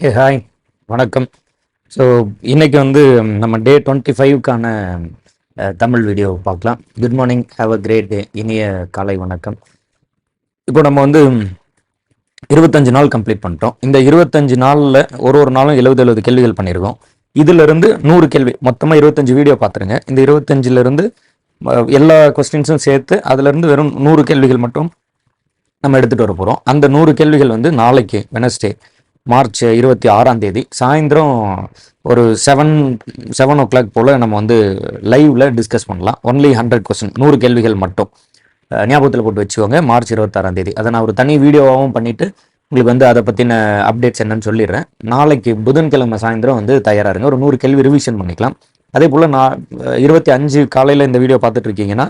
ஏ hi வணக்கம். So இன்றைக்கி வந்து நம்ம டே டுவெண்ட்டி ஃபைவ்க்கான தமிழ் வீடியோ பார்க்கலாம். Good morning have a great day இனிய காலை வணக்கம். இப்போ நம்ம வந்து இருபத்தஞ்சு நாள் கம்ப்ளீட் பண்ணிட்டோம். இந்த இருபத்தஞ்சு நாளில் ஒரு ஒரு நாளும் எழுபது எழுபது கேள்விகள் பண்ணியிருக்கோம். இதிலிருந்து நூறு கேள்வி மொத்தமாக இருபத்தஞ்சு வீடியோ பார்த்துருங்க. இந்த இருபத்தஞ்சிலிருந்து எல்லா கொஸ்டின்ஸும் சேர்த்து அதுலேருந்து வெறும் நூறு கேள்விகள் மட்டும் நம்ம எடுத்துகிட்டு வர போகிறோம் அந்த நூறு கேள்விகள் வந்து நாளைக்கு வெனஸ்டே மார்ச் இருபத்தி ஆறாம் தேதி. சாயந்தரம் ஒரு செவன் செவன் ஓ கிளாக் போல் நம்ம வந்து லைவ்ல டிஸ்கஸ் பண்ணலாம். ஒன்லி ஹண்ட்ரட் கொஸ்டின் நூறு கேள்விகள் மட்டும். ஞாபகத்தில் போட்டு வச்சுக்கோங்க மார்ச் இருபத்தாறாம் தேதி. அதை நான் ஒரு தனி வீடியோவாகவும் பண்ணிட்டு உங்களுக்கு வந்து அதை பற்றின அப்டேட்ஸ் என்னன்னு சொல்லிடுறேன். நாளைக்கு புதன்கிழமை சாயந்தரம் வந்து தயாராருங்க ஒரு நூறு கேள்வி ரிவிஷன் பண்ணிக்கலாம். அதே போல் நான் இருபத்தி அஞ்சு காலையில் இந்த வீடியோ பார்த்துட்டு இருக்கீங்கன்னா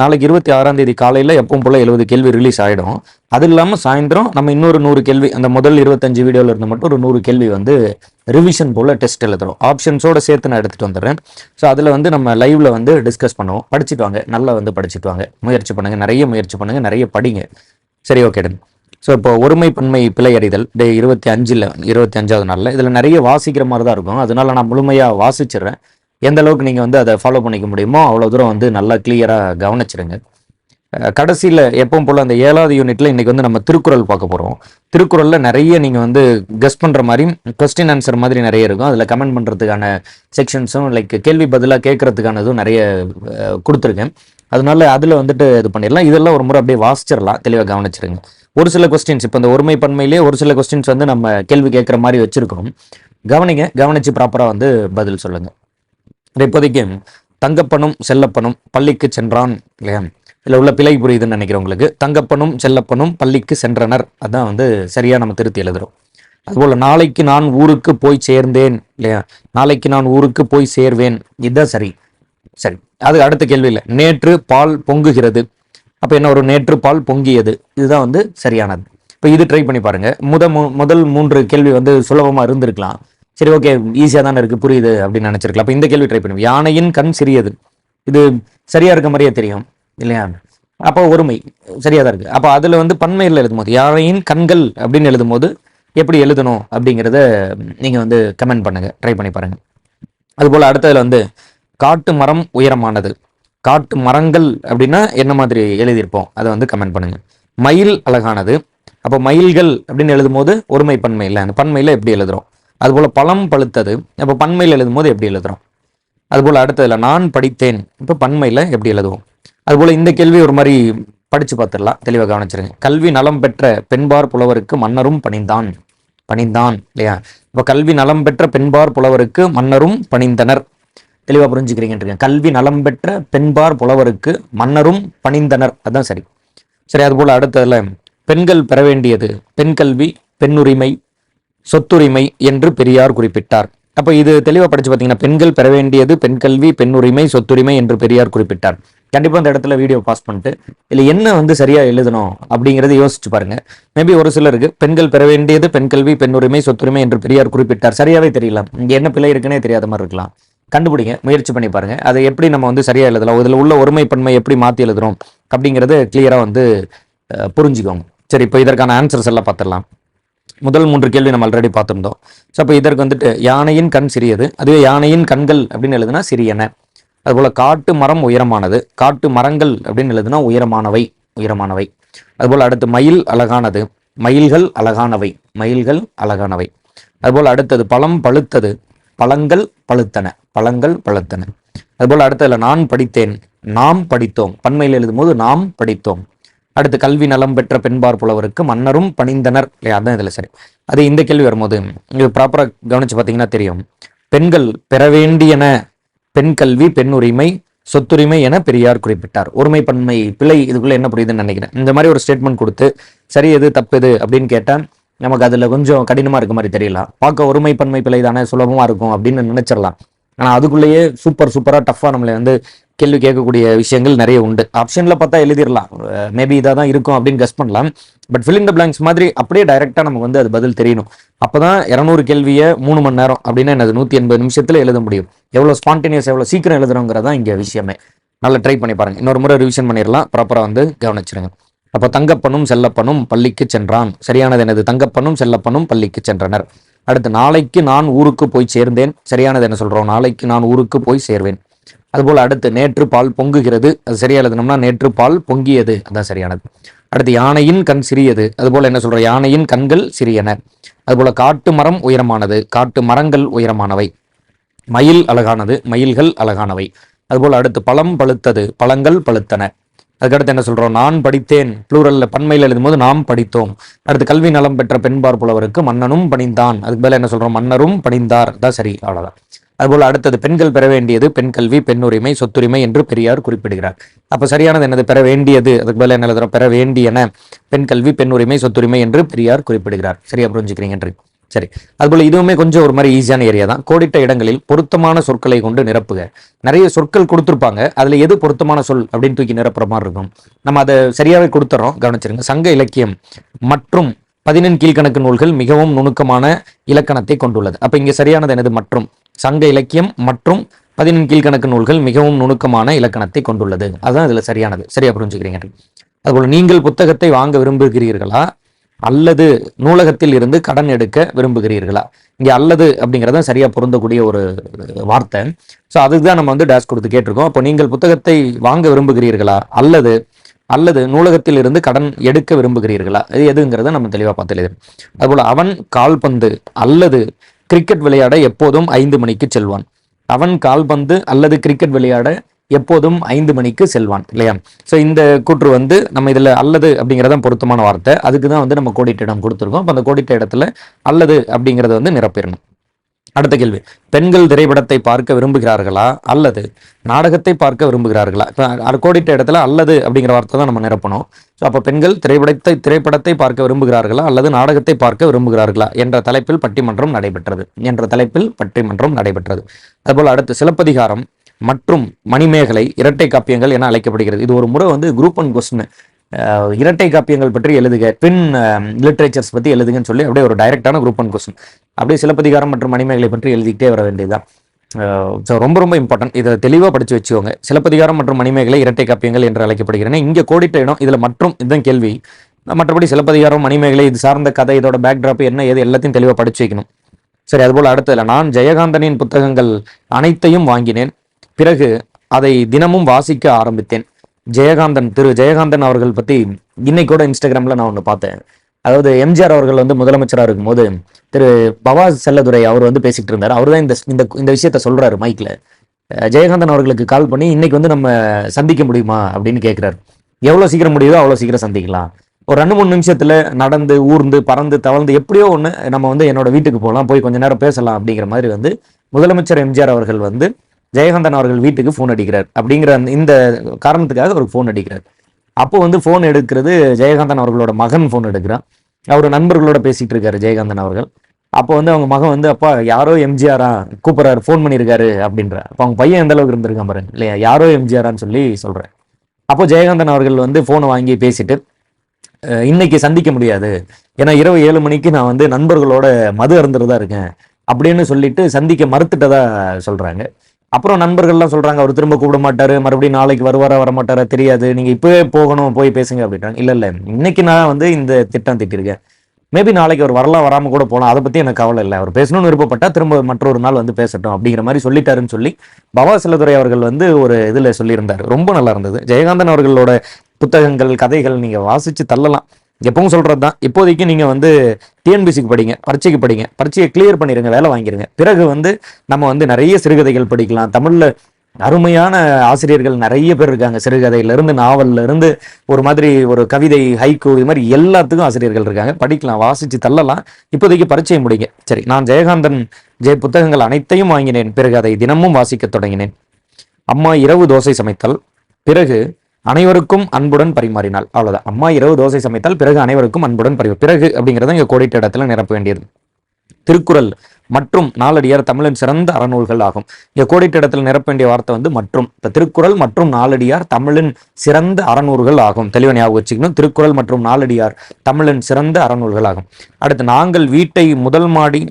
நாளைக்கு இருபத்தி ஆறாம் தேதி காலையில் எப்பவும் போல் எழுபது கேள்வி ரிலீஸ் ஆகிடும் அது இல்லாமல் சாயந்தரம் நம்ம இன்னொரு நூறு கேள்வி அந்த முதல் இருபத்தஞ்சு வீடியோவில் இருந்து மட்டும் ஒரு நூறு கேள்வி வந்து ரிவிஷன் போல் டெஸ்ட் எழுதுறோம். ஆப்ஷன்ஸோட சேர்த்து நான் எடுத்துகிட்டு வந்துடுறேன். ஸோ அதில் வந்து நம்ம லைவில் வந்து டிஸ்கஸ் பண்ணுவோம். படிச்சுட்டு வாங்க. நல்லா வந்து படிச்சுட்டு வாங்க. முயற்சி பண்ணுங்கள் நிறைய முயற்சி பண்ணுங்கள் நிறைய படிங்க. சரி ஓகே ஸோ இப்போ ஒருமை பன்மை பிழை அறிதல். டே இருபத்தி அஞ்சில் இருபத்தி அஞ்சாவது நாளில். இதில் நிறைய வாசிக்கிற மாதிரி தான் இருக்கும். அதனால நான் முழுமையாக வாசிச்சிடுறேன். எந்த அளவுக்கு நீங்கள் வந்து அதை ஃபாலோ பண்ணிக்க முடியுமோ அவ்வளோ தூரம் வந்து நல்லா கிளியராக கவனிச்சிருங்க. கடைசியில் எப்பவும் போல் அந்த ஏழாவது யூனிட்ல இன்றைக்கி வந்து நம்ம திருக்குறள் பார்க்க போகிறோம் திருக்குறளில் நிறைய நீங்கள் வந்து கெஸ் பண்ணுற மாதிரி கொஸ்டின் ஆன்சர் மாதிரி நிறைய இருக்கும். அதில் கமெண்ட் பண்ணுறதுக்கான செக்ஷன்ஸும் லைக் கேள்வி பதிலாக கேட்கறதுக்கானதும் நிறைய கொடுத்துருக்கேன். அதனால அதில் வந்துட்டு இது பண்ணிடலாம். இதெல்லாம் ஒரு முறை அப்படியே வாசிச்சிடலாம். தெளிவாக கவனிச்சிருங்க. ஒரு சில கொஸ்டின்ஸ் இப்போ இந்த ஒருமை பன்மையிலேயே ஒரு சில கொஸ்டின்ஸ் வந்து நம்ம கேள்வி கேட்குற மாதிரி வச்சுருக்கோம் கவனிங்க. கவனித்து ப்ராப்பராக வந்து பதில் சொல்லுங்கள் இப்போதைக்கு தங்கப்பனும் செல்லப்பனும் பள்ளிக்கு சென்றான் இல்லையா? இதில் உள்ள பிழை புரியுதுன்னு நினைக்கிறேன் உங்களுக்கு. தங்கப்பனும் செல்லப்பனும் பள்ளிக்கு சென்றனர். அதான் வந்து சரியாக நம்ம திருத்தி எழுதுறோம். அதுபோல் நாளைக்கு நான் ஊருக்கு போய் சேர்ந்தேன் இல்லையா? நாளைக்கு நான் ஊருக்கு போய் சேர்வேன் இதுதான் சரி. சரி. அது அடுத்த கேள்வி இல்லை நேற்று பால் பொங்குகிறது அப்போ என்ன ஒரு நேற்று பால் பொங்கியது இதுதான் வந்து சரியானது. இப்போ இது ட்ரை பண்ணி பாருங்கள் முத மு- முதல் மூன்று கேள்வி வந்து சுலபமாக இருந்திருக்கலாம். சரி ஓகே ஈஸியாக தானே இருக்குது புரியுது அப்படின்னு நினச்சிருக்கலாம். அப்போ இந்த கேள்வி ட்ரை பண்ணுவோம் யானையின் கண் சிறியது. இது சரியாக இருக்க மாதிரியே தெரியும் இல்லையா? அப்போ ஒருமை சரியாக தான் இருக்குது அப்போ அதில் வந்து பன்மையில் எழுதும்போது யானையின் கண்கள் அப்படின்னு எழுதும்போது எப்படி எழுதணும் அப்படிங்கிறத நீங்கள் வந்து கமெண்ட் பண்ணுங்கள் ட்ரை பண்ணி பாருங்கள் அதுபோல் அடுத்ததில் வந்து காட்டு மரம் உயரமானது. காட்டு மரங்கள் அப்படின்னா என்ன மாதிரி எழுதியிருப்போம்? அதை வந்து கமெண்ட் பண்ணுங்கள் மயில் அழகானது. அப்போ மயில்கள் அப்படின்னு எழுதும்போது ஒருமை பன்மை இல்லை அந்த பன்மையில் எப்படி எழுதுகிறோம் அதுபோல் பழம் பழுத்தது. அப்போ பன்மையில் எழுதும்போது எப்படி எழுதுறோம்? அதுபோல் அடுத்ததில் நான் படித்தேன். இப்போ பன்மையில் எப்படி எழுதுவோம்? அதுபோல் இந்த கேள்வி ஒரு மாதிரி படித்து பார்த்துடலாம். தெளிவாக கவனிச்சிருங்க. கல்வி நலம் பெற்ற பெண்பார் புலவருக்கு மன்னரும் பணிந்தான். பணிந்தான் இல்லையா? இப்போ கல்வி நலம் பெற்ற பெண்பார் புலவருக்கு மன்னரும் பணிந்தனர். தெளிவாக புரிஞ்சுக்கிறீங்கன்றீங்க கல்வி நலம் பெற்ற பெண்பார் புலவருக்கு மன்னரும் பணிந்தனர். அதுதான் சரி. சரி அதுபோல் அடுத்ததில் பெண்கள் பெற வேண்டியது. பெண் கல்வி பெண்ணுரிமை சொத்துரிமை என்று பெரியார் குறிப்பிட்டார். அப்போ இது தெளிவாக படித்து பார்த்தீங்கன்னா பெண்கள் பெற வேண்டியது பெண் கல்வி பெண் உரிமை சொத்துரிமை என்று பெரியார் குறிப்பிட்டார். கண்டிப்பாக அந்த இடத்துல வீடியோ பாஸ் பண்ணிட்டு இல்லை என்ன வந்து சரியாக எழுதணும்? அப்படிங்கிறத யோசிச்சு பாருங்க. மேபி ஒரு சிலருக்கு பெண்கள் பெற வேண்டியது பெண் கல்வி பெண் உரிமை சொத்துரிமை என்று பெரியார் குறிப்பிட்டார். சரியாகவே தெரியல இங்கே என்ன பிழை இருக்குன்னே தெரியாத மாதிரி இருக்கலாம். கண்டுபிடிங்க முயற்சி பண்ணி பாருங்க. அதை எப்படி நம்ம வந்து சரியா எழுதலாம்? இதில் உள்ள ஒருமைப்பன்மை எப்படி மாற்றி எழுதுறோம்? அப்படிங்கிறது கிளியராக வந்து புரிஞ்சுக்கோங்க. சரி இப்போ இதற்கான ஆன்சர்ஸ் எல்லாம் பார்த்துடலாம் முதல் மூன்று கேள்வி நம்ம ஆல்ரெடி பார்த்துருந்தோம். ஸோ அப்போ இதற்கு வந்துட்டு யானையின் கண் சிறியது. அதுவே யானையின் கண்கள் அப்படின்னு எழுதுனா சிறியன. அதுபோல் காட்டு மரம் உயரமானது. காட்டு மரங்கள் அப்படின்னு எழுதுனா உயரமானவை உயரமானவை. அதுபோல் அடுத்து மயில் அழகானது. மயில்கள் அழகானவை மயில்கள் அழகானவை. அதுபோல் அடுத்தது பழம் பழுத்தது. பழங்கள் பழுத்தன பழங்கள் பழுத்தன. அதுபோல் அடுத்ததில் நான் படித்தேன் நாம் படித்தோம். பன்மையில் எழுதும்போது நாம் படித்தோம். அடுத்து கல்வி நலம் பெற்ற பெண்பார் புலவருக்கு மன்னரும் பணிந்தனர். இல்லையா அதான் இதில் சரி. அது இந்த கேள்வி வரும்போது இது ப்ராப்பராக கவனிச்சு பார்த்தீங்கன்னா தெரியும். பெண்கள் பெற வேண்டியன பெண் கல்வி பெண் உரிமை சொத்துரிமை என பெரியார் குறிப்பிட்டார். ஒருமை பன்மை பிழை இதுக்குள்ளே என்ன புரியுதுன்னு நினைக்கிறேன். இந்த மாதிரி ஒரு ஸ்டேட்மெண்ட் கொடுத்து சரி எது தப்பு எது அப்படின்னு கேட்டால் நமக்கு அதில் கொஞ்சம் கடினமாக இருக்க மாதிரி தெரியலாம். பார்க்க ஒருமை பன்மை பிழை தானே சுலபமாக இருக்கும் அப்படின்னு நினச்சிடலாம். ஆனால் அதுக்குள்ளேயே சூப்பர் சூப்பராக டஃப்பாக நம்மளை வந்து கேள்வி கேட்கக்கூடிய விஷயங்கள் நிறைய உண்டு. ஆப்ஷனில் பார்த்தா எழுதிடலாம். மேபி இதாக தான் இருக்கும் அப்படின்னு கஸ் பண்ணலாம். பட் ஃபில் த பிளாங்க்ஸ் மாதிரி அப்படியே டைரெக்டாக நமக்கு வந்து அது பதில் தெரியணும். அப்போ தான் இரநூறு கேள்வியை மூணு மணி நேரம் அப்படின்னா என்னது? நூற்றி எண்பது நிமிஷத்தில் எழுத முடியும். எவ்வளோ ஸ்பான்டேனியஸ் எவ்வளோ சீக்கிரம் எழுதுறோங்கிறதா இங்கே விஷயமே. நல்லா ட்ரை பண்ணி பாருங்க. இன்னொரு முறை ரிவிஷன் பண்ணிடலாம். ப்ராப்பராக வந்து கவனிச்சிருங்க. அப்போ தங்கப்பனும் செல்லப்பனும் பள்ளிக்கு சென்றான். சரியானது எனது தங்கப்பனும் செல்லப்பனும் பள்ளிக்கு சென்றனர். அடுத்து நாளைக்கு நான் ஊருக்கு போய் சேர்ந்தேன். சரியானது என்ன சொல்கிறோம் நாளைக்கு நான் ஊருக்கு போய் சேர்வேன். அதுபோல் அடுத்து நேற்று பால் பொங்குகிறது. அது சரியா எழுதணும்னா நேற்று பால் பொங்கியது. அதான் சரியானது. அடுத்து யானையின் கண் சிறியது. அதுபோல் என்ன சொல்கிற யானையின் கண்கள் சிறியன. அதுபோல் காட்டு மரம் உயரமானது. காட்டு மரங்கள் உயரமானவை. மயில் அழகானது. மயில்கள் அழகானவை. அதுபோல் அடுத்து பழம் பழுத்தது. பழங்கள் பழுத்தன. அதுக்கடுத்து என்ன சொல்கிறோம் நான் படித்தேன். ப்ளூரல்ல பன்மையில் எழுதும்போது நாம் படித்தோம். அடுத்து கல்வி நலம் பெற்ற பெண்பார் புலவருக்கு மன்னனும் பணிந்தான். அதுக்கு மேலே என்ன சொல்கிறோம் மன்னரும் பணிந்தார். தான் சரி. அவ்வளோதான் அதுபோல் அடுத்தது பெண்கள் பெற வேண்டியது பெண் கல்வி பெண் உரிமை சொத்துரிமை என்று பெரியார் குறிப்பிடுகிறார். அப்ப சரியானது என்னது? பெற வேண்டியது. அதுக்கு மேல என்ன எழுதுறோம்? பெற வேண்டியன பெண் கல்வி பெண் உரிமை சொத்துரிமை என்று பெரியார் குறிப்பிடுகிறார். சரியா புரிஞ்சுக்கிறீங்க சரி. அதுபோல இதுவுமே கொஞ்சம் ஒரு மாதிரி ஈஸியான ஏரியா தான். கோடிட்ட இடங்களில் பொருத்தமான சொற்களை கொண்டு நிரப்புக. நிறைய சொற்கள் கொடுத்துருப்பாங்க. அதுல எது பொருத்தமான சொல் அப்படின்னு தூக்கி நிரப்புற மாதிரி இருக்கும். நம்ம அதை சரியாவே கொடுத்துறோம். கவனிச்சிருங்க. சங்க இலக்கியம் மற்றும் பதினெண் கீழ்கணக்கு நூல்கள் மிகவும் நுணுக்கமான இலக்கணத்தை கொண்டுள்ளது. அப்ப இங்க சரியானது எனது மற்றும். சங்க இலக்கியம் மற்றும் பதினெண் கீழ்கணக்கு நூல்கள் மிகவும் நுணுக்கமான இலக்கணத்தை கொண்டுள்ளது. அதுதான் இதுல சரியானது. சரியா புரிஞ்சுக்கிறீங்க? அதுபோல நீங்கள் புத்தகத்தை வாங்க விரும்புகிறீர்களா? அல்லது நூலகத்தில் இருந்து கடன் எடுக்க விரும்புகிறீர்களா? இங்கே அல்லது அப்படிங்கிறத சரியா பொருந்தக்கூடிய ஒரு வார்த்தை. ஸோ அதுக்கு தான் நம்ம வந்து டேஷ் கொடுத்து கேட்டிருக்கோம். அப்போ நீங்கள் புத்தகத்தை வாங்க விரும்புகிறீர்களா? அல்லது அல்லது நூலகத்தில் இருந்து கடன் எடுக்க விரும்புகிறீர்களா? இது எதுங்கிறத நம்ம தெளிவாக பார்த்து அதுபோல் அவன் கால்பந்து அல்லது கிரிக்கெட் விளையாட எப்போதும் ஐந்து மணிக்கு செல்வான். அவன் கால்பந்து அல்லது கிரிக்கெட் விளையாட எப்போதும் ஐந்து மணிக்கு செல்வான் இல்லையா? ஸோ இந்த கூற்று வந்து நம்ம இதில் அல்லது அப்படிங்கிறத பொருத்தமான வார்த்தை. அதுக்கு தான் வந்து நம்ம கோடிட்ட இடம் கொடுத்துருக்கோம். அப்போ அந்த கோடிட்ட இடத்துல அல்லது அப்படிங்கிறத வந்து நிரப்பிடணும். அடுத்த கேள்வி. பெண்கள் திரைப்படத்தை பார்க்க விரும்புகிறார்களா? அல்லது நாடகத்தை பார்க்க விரும்புகிறார்களா? இப்போ கோடிட்ட இடத்துல அல்லது அப்படிங்கிற வார்த்தை தான் நம்ம நிரப்பணும். ஸோ அப்போ பெண்கள் திரைப்படத்தை திரைப்படத்தை பார்க்க விரும்புகிறார்களா? அல்லது நாடகத்தை பார்க்க விரும்புகிறார்களா? என்ற தலைப்பில் பட்டிமன்றம் நடைபெற்றது. என்ற தலைப்பில் பட்டிமன்றம் நடைபெற்றது. அதுபோல் அடுத்து சிலப்பதிகாரம் மற்றும் மணிமேகலை இரட்டை காப்பியங்கள் என அழைக்கப்படுகிறது. இது ஒரு முறை வந்து குரூப் ஒன் கொஸ்டின் இரட்டை காப்பியங்கள் பற்றி எழுதுக. பின் லிட்ரேச்சர்ஸ் பற்றி எழுதுங்கன்னு சொல்லி அப்படியே ஒரு டைரக்டான குரூப் ஒன் கொஸ்டின் அப்படியே சிலப்பதிகாரம் மற்றும் மணிமேகலை பற்றி எழுதிக்கிட்டே வர வேண்டியதுதான். ஸோ ரொம்ப ரொம்ப இம்பார்ட்டன்ட் இதை தெளிவாக படித்து வச்சுக்கோங்க. சிலப்பதிகாரம் மற்றும் மணிமேகலை இரட்டை காப்பியங்கள் என்று அழைக்கப்படுகிறேன். இங்கே கோடிட்ட இடம் இதில் மற்றும் இதுதான் கேள்வி. மற்றபடி சிலப்பதிகாரம் மணிமேகலை இது சார்ந்த கதை இதோட பேக்ட்ராப் என்ன ஏது எல்லாத்தையும் தெளிவாக படித்து வைக்கணும். சரி அதுபோல் அடுத்ததில் நான் ஜெயகாந்தனின் புத்தகங்கள் அனைத்தையும் வாங்கினேன். பிறகு அதை தினமும் வாசிக்க ஆரம்பித்தேன். ஜெயகாந்தன் திரு. ஜெயகாந்தன் அவர்கள் பற்றி இன்னைக்கு கூட நான் ஒன்று பார்த்தேன். அதாவது எம்ஜிஆர் அவர்கள் வந்து முதலமைச்சராக இருக்கும்போது திரு பவா செல்லதுரை அவர் வந்து பேசிக்கிட்டு இருந்தார். அவர் தான் இந்த இந்த இந்த விஷயத்த சொல்றாரு மைக்ல ஜெயகாந்தன் அவர்களுக்கு கால் பண்ணி இன்னைக்கு வந்து நம்ம சந்திக்க முடியுமா அப்படின்னு கேட்குறாரு எவ்வளோ சீக்கிரம் முடியுதோ அவ்வளோ சீக்கிரம் சந்திக்கலாம். ஒரு ரெண்டு மூணு நிமிஷத்துல நடந்து ஊர்ந்து பறந்து தவழ்ந்து எப்படியோ ஒன்று நம்ம வந்து என்னோட வீட்டுக்கு போகலாம் போய் கொஞ்ச நேரம் பேசலாம் அப்படிங்கிற மாதிரி வந்து முதலமைச்சர் எம்ஜிஆர் அவர்கள் வந்து ஜெயகாந்தன் அவர்கள் வீட்டுக்கு ஃபோன் அடிக்கிறார். அப்படிங்கிற இந்த காரணத்துக்காக அவருக்கு ஃபோன் அடிக்கிறார். அப்போ வந்து ஃபோன் எடுக்கிறது ஜெயகாந்தன் அவர்களோட மகன் ஃபோன் எடுக்கிறான். அவர் நண்பர்களோட பேசிகிட்டு இருக்காரு ஜெயகாந்தன் அவர்கள். அப்போ வந்து அவங்க மகன் வந்து அப்பா யாரோ எம்ஜிஆரா கூப்பிட்றாரு ஃபோன் பண்ணியிருக்காரு அப்படின்ற. அப்போ அவங்க பையன் எந்த அளவுக்கு இருந்திருக்கான் பாருங்க இல்லையா யாரோ எம்ஜிஆரான்னு சொல்லி சொல்கிறேன் அப்போ ஜெயகாந்தன் அவர்கள் வந்து ஃபோனை வாங்கி பேசிட்டு இன்னைக்கு சந்திக்க முடியாது. ஏன்னா இரவு ஏழு மணிக்கு நான் வந்து நண்பர்களோட மது அருந்துறதா இருக்கேன். அப்படின்னு சொல்லிட்டு சந்திக்க மறுத்துட்டதா சொல்றாங்க. அப்புறம் நண்பர்கள்லாம் சொல்றாங்க அவர் திரும்ப கூப்பிட மாட்டாரு மறுபடியும் நாளைக்கு வருவாரா வர மாட்டாரா தெரியாது. நீங்க இப்பவே போகணும் போய் பேசுங்க அப்படின்றாங்க. இல்ல இல்ல. இன்னைக்கு நான் வந்து இந்த திட்டம் திட்டிருக்கேன். மேபி நாளைக்கு அவர் வரலாம் வராம கூட போகலாம் அதை பத்தி எனக்கு கவலை இல்லை. அவர் பேசணும்னு விருப்பப்பட்டா திரும்ப மற்றொரு நாள் வந்து பேசட்டும் அப்படிங்கிற மாதிரி சொல்லிட்டாருன்னு சொல்லி பவா செல்லதுரை அவர்கள் வந்து ஒரு இதுல சொல்லியிருந்தார். ரொம்ப நல்லா இருந்தது. ஜெயகாந்தன் அவர்களோட புத்தகங்கள் கதைகள் நீங்க வாசிச்சு தள்ளலாம். எப்பவும் சொல்கிறது தான் இப்போதைக்கு நீங்கள் வந்து டிஎன்பிசிக்கு படிங்க பரீட்சைக்கு படிங்க பரீட்சையை கிளியர் பண்ணிடுங்க வேலை வாங்கிருங்க. பிறகு வந்து நம்ம வந்து நிறைய சிறுகதைகள் படிக்கலாம். தமிழில் அருமையான ஆசிரியர்கள் நிறைய பேர் இருக்காங்க. சிறுகதையிலிருந்து நாவல்ல இருந்து ஒரு மாதிரி ஒரு கவிதை ஹைக்கு இது மாதிரி எல்லாத்துக்கும் ஆசிரியர்கள் இருக்காங்க. படிக்கலாம் வாசித்து தள்ளலாம். இப்போதைக்கு பரீட்சை முடிங்க. சரி நான் ஜெயகாந்தன் ஜெய புத்தகங்கள் அனைத்தையும் வாங்கினேன். பிறகு அதை தினமும் வாசிக்க தொடங்கினேன். அம்மா இரவு தோசை சமைத்தல். பிறகு அனைவருக்கும் அன்புடன் பரிமாறினாள் அவ்வளவுதான். அம்மா இரவு தோசை சமைத்தால் பிறகு அனைவருக்கும் அன்புடன் பரிவு பிறகு அப்படிங்கிறத இங்க கோடிட்ட இடத்துல நிரப்ப வேண்டியது. திருக்குறள் மற்றும் நாலடியார் தமிழின் சிறந்த அறநூல்கள் ஆகும். இங்க கோடிட்ட இடத்துல நிரப்ப வேண்டிய வார்த்தை வந்து மற்றும். இப்ப திருக்குறள் மற்றும் நாலடியார் தமிழின் சிறந்த அறநூல்கள் ஆகும். தெளிவ ஞாபகம் வச்சுக்கணும். திருக்குறள் மற்றும் நாலடியார் தமிழின் சிறந்த அறநூல்கள் ஆகும். அடுத்து நாங்கள் வீட்டை முதல் மாடி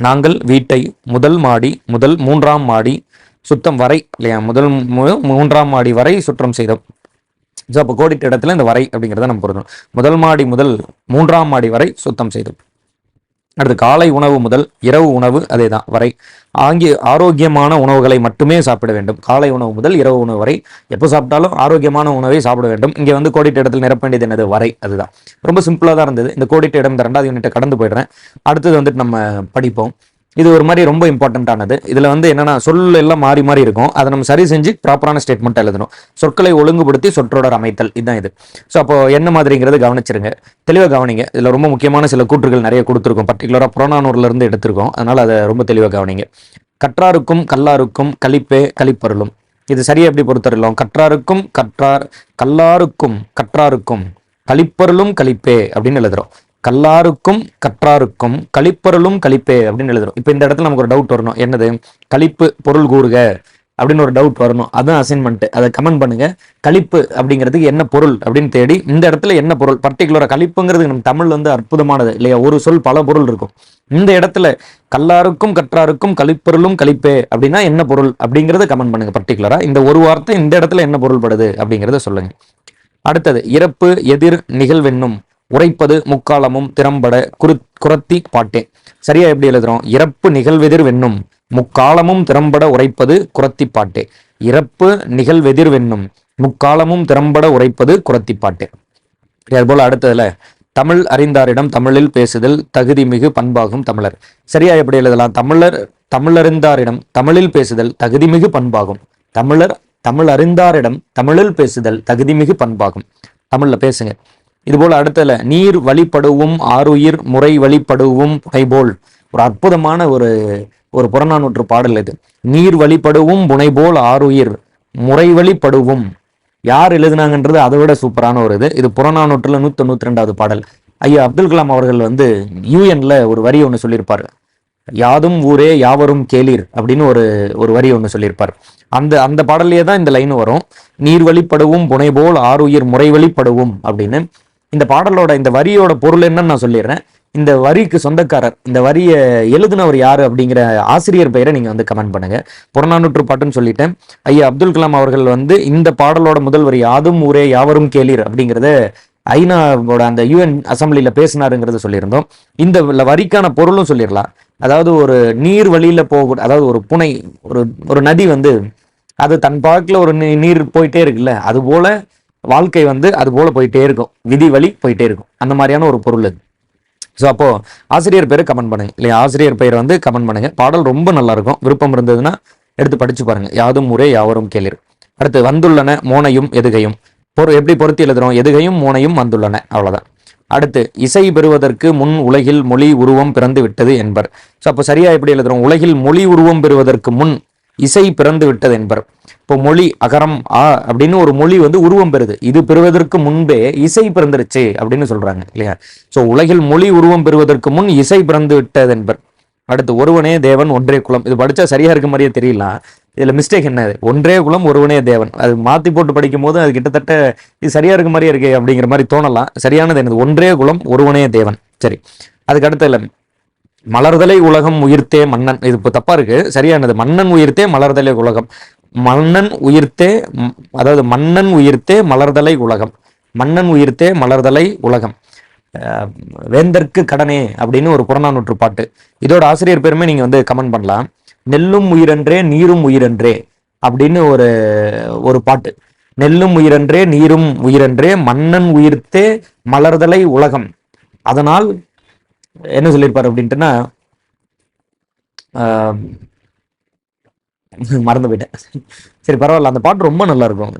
நாங்கள் வீட்டை முதல் மாடி முதல் மூன்றாம் மாடி சுத்தம் வரை இல்லையா? முதல் மூன்றாம் மாடி வரை சுற்றம் செய்தோம். ஸோ அப்போ கோடிட்ட இடத்துல இந்த வரை அப்படிங்கிறத நம்ம பொருந்தோம் முதல் மாடி முதல் மூன்றாம் மாடி வரை சுத்தம் செய்தோம். அடுத்து காலை உணவு முதல் இரவு உணவு அதே தான் வரை. ஆங்கிய ஆரோக்கியமான உணவுகளை மட்டுமே சாப்பிட வேண்டும். காலை உணவு முதல் இரவு உணவு வரை எப்போ சாப்பிட்டாலும் ஆரோக்கியமான உணவை சாப்பிட வேண்டும். இங்கே வந்து கோடிட்ட இடத்தில் நிரப்ப வேண்டியது என்னது? வரை அதுதான். ரொம்ப சிம்பிளாக தான் இருந்தது. இந்த கோடிட்ட இடம் இந்த ரெண்டாவது யூனிட்டை கடந்து போயிடுறேன். அடுத்தது வந்துட்டு நம்ம படிப்போம். இது ஒரு மாதிரி ரொம்ப இம்பார்ட்டண்ட்டானது இதில் வந்து என்னென்னா சொல் எல்லாம் மாறி மாறி இருக்கும். அதை நம்ம சரி செஞ்சு ப்ராப்பரான ஸ்டேட்மெண்ட் எழுதணும். சொற்களை ஒழுங்குபடுத்தி சொற்றொடர் அமைத்தல் இதுதான் இது. ஸோ அப்போ என்ன மாதிரிங்கிறது கவனிச்சிருங்க. தெளிவாக கவனிங்க. இதில் ரொம்ப முக்கியமான சில கூற்றுகள் நிறைய கொடுத்துருக்கோம். பர்டிகுலராக புறநானூர்லேருந்து எடுத்திருக்கோம். அதனால் அதை ரொம்ப தெளிவாக கவனிங்க. கற்றாருக்கும் கல்லாருக்கும் கலிப்பே கலிப்பொருளும் இது சரியா எப்படி பொறுத்தரலாம் கற்றாருக்கும் கற்றார் கல்லாருக்கும் கற்றாருக்கும் கலிப்பொருளும் கலிப்பே அப்படின்னு எழுதுறோம். கல்லாருக்கும் கற்றாருக்கும் கழிப்பொருளும் கழிப்பே அப்படின்னு எழுதுறோம். இப்போ இந்த இடத்துல நமக்கு ஒரு டவுட் வரணும். என்னது? கழிப்பு பொருள் கூறுக அப்படின்னு ஒரு டவுட் வரணும். அதுதான் அசைன்மெண்ட் அதை கமெண்ட் பண்ணுங்க. கழிப்பு அப்படிங்கிறதுக்கு என்ன பொருள் அப்படின்னு தேடி இந்த இடத்துல என்ன பொருள்? பர்டிகுலராக கழிப்புங்கிறது நம்ம தமிழ் வந்து அற்புதமானது இல்லையா? ஒரு சொல் பல பொருள் இருக்கும். இந்த இடத்துல கல்லாருக்கும் கற்றாருக்கும் கழிப்பொருளும் கழிப்பே அப்படின்னா என்ன பொருள்? அப்படிங்கிறத கமெண்ட் பண்ணுங்க பர்டிகுலரா இந்த ஒரு வார்த்தை இந்த இடத்துல என்ன பொருள்படுது அப்படிங்கிறத சொல்லுங்க. அடுத்தது இறப்பு எதிர் நிகழ்வென்னும். உரைப்பது முக்காலமும் திறம்பட குரு குரத்தி பாட்டே. சரியா எப்படி எழுதுறோம்? இறப்பு நிகழ்வெதிர் வென்னும் முக்காலமும் திறம்பட உரைப்பது குரத்தி பாட்டே. இறப்பு நிகழ்வெதிர் வென்னும் முக்காலமும் திறம்பட உரைப்பது குரத்தி பாட்டே. அதுபோல அடுத்ததுல தமிழ் அறிந்தாரிடம் தமிழில் பேசுதல் தகுதி மிகு பண்பாகும் தமிழர். சரியா எப்படி எழுதலாம்? தமிழர் தமிழறிந்தாரிடம் தமிழில் பேசுதல் தகுதி மிகு பண்பாகும். தமிழர் தமிழ் அறிந்தாரிடம் தமிழில் பேசுதல் தகுதி மிகு பண்பாகும். தமிழ்ல பேசுங்க. இதுபோல அடுத்ததுல நீர் வழிபடுவும் ஆறுயிர் முறை வழிபடுவும் புனைபோல். ஒரு அற்புதமான ஒரு ஒரு புறநானூற்று பாடல் இது. நீர் வழிபடுவும் புனைபோல் ஆறுயிர் முறை வழிபடுவும். யார் எழுதுனாங்கன்றது அதை விட சூப்பரான ஒரு இது. இது புறநானூற்றுல நூத்தி தொண்ணூத்தி ரெண்டாவது பாடல். ஐயா அப்துல் கலாம் அவர்கள் வந்து யூஎன்ல ஒரு வரி ஒன்று சொல்லியிருப்பாரு. யாதும் ஊரே யாவரும் கேளீர் அப்படின்னு ஒரு ஒரு வரி ஒன்று சொல்லியிருப்பார். அந்த அந்த பாடல்லையே தான் இந்த லைன் வரும். நீர் வழிபடுவும் புனைபோல் ஆறுயிர் முறை வழிபடுவும் அப்படின்னு. இந்த பாடலோட இந்த வரியோட பொருள் என்னன்னு நான் சொல்லிடுறேன். இந்த வரிக்கு சொந்தக்காரர் இந்த வரியை எழுதினவர் யாரு அப்படிங்கிற ஆசிரியர் பெயரை நீங்க வந்து கமெண்ட் பண்ணுங்க. புறநானூற்று பாட்டுன்னு சொல்லிட்டேன். ஐயா அப்துல் கலாம் அவர்கள் வந்து இந்த பாடலோட முதல் வரி யாதும் ஊரே யாவரும் கேளீர் அப்படிங்கிறத ஐநாவோட அந்த யூஎன் அசம்பிளில பேசினாருங்கிறத சொல்லியிருந்தோம். இந்த வரிக்கான பொருளும் சொல்லிடலாம். அதாவது ஒரு நீர் வழியில போக அதாவது ஒரு புனை ஒரு ஒரு நதி வந்து அது தன் பாக்கில் ஒரு நீ- நீர் போயிட்டே இருக்குல்ல அது போல வாழ்க்கை வந்து அது போல போயிட்டே இருக்கும். விதி வழி போயிட்டே இருக்கும். அந்த மாதிரியான ஒரு பொருள் அது. ஸோ அப்போ ஆசிரியர் பேர் கமெண்ட் பண்ணுங்க. இல்லையா ஆசிரியர் பெயரை வந்து கமெண்ட் பண்ணுங்க. பாடல் ரொம்ப நல்லா இருக்கும். விருப்பம் இருந்ததுன்னா எடுத்து படிச்சு பாருங்க. யாதும் முறை யாவரும் கேளிர். அடுத்து வந்துள்ளன மோனையும் எதுகையும். பொரு எப்படி பொருத்தி எழுதுறோம்? எதுகையும் மோனையும் வந்துள்ளன. அவ்வளவுதான். அடுத்து இசை பெறுவதற்கு முன் உலகில் மொழி உருவம் பிறந்து விட்டது என்பர். ஸோ அப்போ சரியா எப்படி எழுதுறோம்? உலகில் மொழி உருவம் பெறுவதற்கு முன் இசை பிறந்து விட்டது என்பர். இப்போ மொழி அகரம் ஆ அப்படின்னு ஒரு மொழி வந்து உருவம் பெறுது. இது பெறுவதற்கு முன்பே இசை பிறந்துருச்சு அப்படின்னு சொல்றாங்க இல்லையா? ஸோ உலகில் மொழி உருவம் பெறுவதற்கு முன் இசை பிறந்து விட்டது என்பர். அடுத்து ஒருவனே தேவன் ஒன்றே குலம். இது படிச்சா சரியா இருக்க மாதிரியே தெரியல. இதுல மிஸ்டேக் என்னது ஒன்றே குலம் ஒருவனே தேவன். அது மாத்தி போட்டு படிக்கும் போது அது கிட்டத்தட்ட இது சரியா இருக்க மாதிரியே இருக்கே அப்படிங்கிற மாதிரி தோணலாம். சரியானது என்னது? ஒன்றே குலம் ஒருவனே தேவன். சரி. அதுக்கு அடுத்ததுல மலர்தலை உலகம் உயிர்த்தே மன்னன். இது இப்போ தப்பா இருக்கு. சரியானது. மன்னன் உயிர்த்தே மலர்தலை உலகம். மன்னன் உயிர்த்தே அதாவது மன்னன் உயிர்த்தே மலர்தலை உலகம். மன்னன் உயிர்த்தே மலர்தலை உலகம். வேந்தற்கு கடனே அப்படின்னு ஒரு புறநானூற்று பாட்டு. இதோட ஆசிரியர் பேருமே நீங்க வந்து கமெண்ட் பண்ணலாம். நெல்லும் உயிரன்றே நீரும் உயிரன்றே அப்படின்னு ஒரு ஒரு பாட்டு. நெல்லும் உயிரன்றே நீரும் உயிரன்றே மன்னன் உயிர்த்தே மலர்தலை உலகம். அதனால் என்ன சொல்லியிருப்பார் அப்படின்ட்டுன்னா மறந்து போயிட்டேன். சரி பரவாயில்ல. அந்த பாட்டு ரொம்ப நல்லா இருக்கும்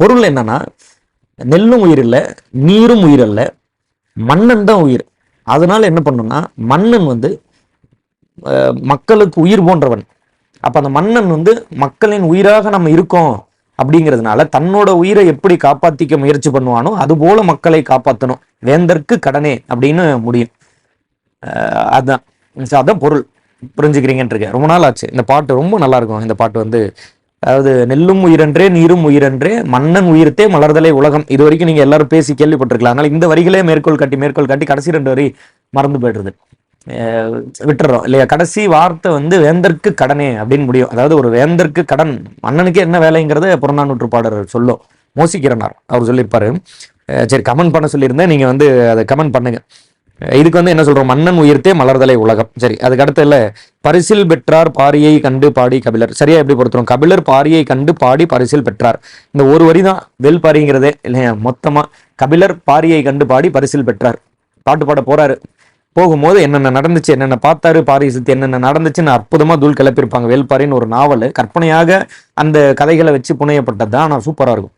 பொருள் என்னன்னா நெல்லும் உயிர் இல்லை நீரும் உயிர் அல்ல மன்னன் தான் உயிர். அதனால என்ன பண்ணுன்னா மன்னன் வந்து ஆஹ், மக்களுக்கு உயிர் போன்றவன். அப்ப அந்த மன்னன் வந்து மக்களின் உயிராக நம்ம இருக்கோம் அப்படிங்கிறதுனால தன்னோட உயிரை எப்படி காப்பாத்திக்க முயற்சி பண்ணுவானோ அது போல மக்களை காப்பாற்றணும் வேந்தர்க்கு கடனே அப்படின்னு முடியும். அஹ் அதான். அதான் பொருள். புரிஞ்சுக்கிறீங்கன்னு இருக்கேன் ரொம்ப நாள் ஆச்சு இந்த பாட்டு ரொம்ப நல்லா இருக்கும் இந்த பாட்டு வந்து அதாவது நெல்லும் உயிரன்றே நீரும் உயிரன்றே மன்னன் உயிர்த்தே மலர்தலை உலகம். இது வரைக்கும் நீங்க எல்லாரும் பேசி கேள்விப்பட்டிருக்கலாம். அதனால இந்த வரிகளே மேற்கோள் காட்டி மேற்கோள் காட்டி கடைசி ரெண்டு வரி மறந்து போயிடுறது. விட்டுறோம். இல்லையா? கடைசி வார்த்தை வந்து வேந்தர்க்கு கடனே அப்படின்னு முடியும். அதாவது ஒரு வேந்தர்க்கு கடன் மன்னனுக்கு என்ன வேலைங்கிறத புறநானூற்று பாடர் சொல்லும். மோசிக்கிறனார். அவர் சொல்லியிருப்பாரு. சரி கமெண்ட் பண்ண சொல்லியிருந்தேன். நீங்கள் வந்து அதை கமெண்ட் பண்ணுங்க. இதுக்கு வந்து என்ன சொல்றோம்? மன்னன் உயிர்த்தே மலர்தலை உலகம். சரி அதுக்கு அடுத்து இல்ல. பரிசில் பெற்றார் பாரியை கண்டு பாடி கபிலர். சரியா எப்படி பொறுத்துறோம்? கபிலர் பாரியை கண்டு பாடி பரிசில் பெற்றார். இந்த ஒரு வரி தான் வெல் பாரிங்கிறதே. இல்லையா? மொத்தமா கபிலர் பாரியை கண்டு பாடி பரிசில் பெற்றார். பாட்டு பாட போறாரு. போகும்போது என்னென்ன நடந்துச்சு என்னென்ன பார்த்தாரு பாரிசுத்தி என்னென்ன நடந்துச்சுன்னு அற்புதமா தூள் கிளப்பியிருப்பாங்க. வேல்பாரின்னு ஒரு நாவல். கற்பனையாக அந்த கதைகளை வச்சு புனையப்பட்டது தான். ஆனால் சூப்பராக இருக்கும்.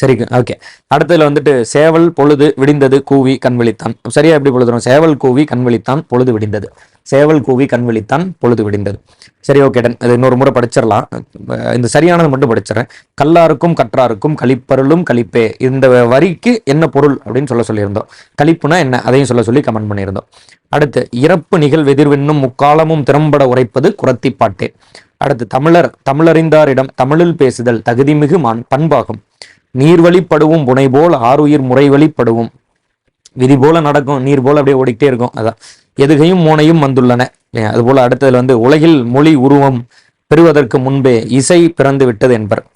சரி ஓகே அடுத்ததுல வந்துட்டு சேவல் பொழுது விடிந்தது கூவி கண்வெளித்தான் சரியா எப்படி பொழுதுறோம்? சேவல் கூவி கண்வெளித்தான் பொழுது விடிந்தது. சேவல் கூவி கண்வெளித்தான் பொழுது விடிந்தது. சரி ஓகே டன் அது இன்னொரு முறை படிச்சிடலாம். இந்த சரியானது மட்டும் படிச்சிடறேன். கல்லாருக்கும் கற்றாருக்கும் கழிப்பருளும் கழிப்பே. இந்த வரிக்கு என்ன பொருள் அப்படின்னு சொல்ல சொல்லியிருந்தோம். கழிப்புனா என்ன? அதையும் சொல்ல சொல்லி கமெண்ட் பண்ணியிருந்தோம். அடுத்து இறப்பு நிகழ்வெதிர்வென்னும் முக்காலமும் திறம்பட உரைப்பது குரத்திப்பாட்டே அடுத்து தமிழர் தமிழறிந்தாரிடம் தமிழில் பேசுதல் தகுதிமிகு மான் பண்பாகும். நீர்வழிப்படுவும் புனை போல் ஆறுயிர் முறைவழிப்படுவும். விதி போல நடக்கும் நீர் போல அப்படியே ஓடிக்கிட்டே இருக்கும். அதான். எதுகையும் மூனையும் வந்துள்ளன. அதுபோல அடுத்ததுல வந்து உலகில் மொழி உருவம் பெறுவதற்கு முன்பே இசை பிறந்து விட்டது என்பர்.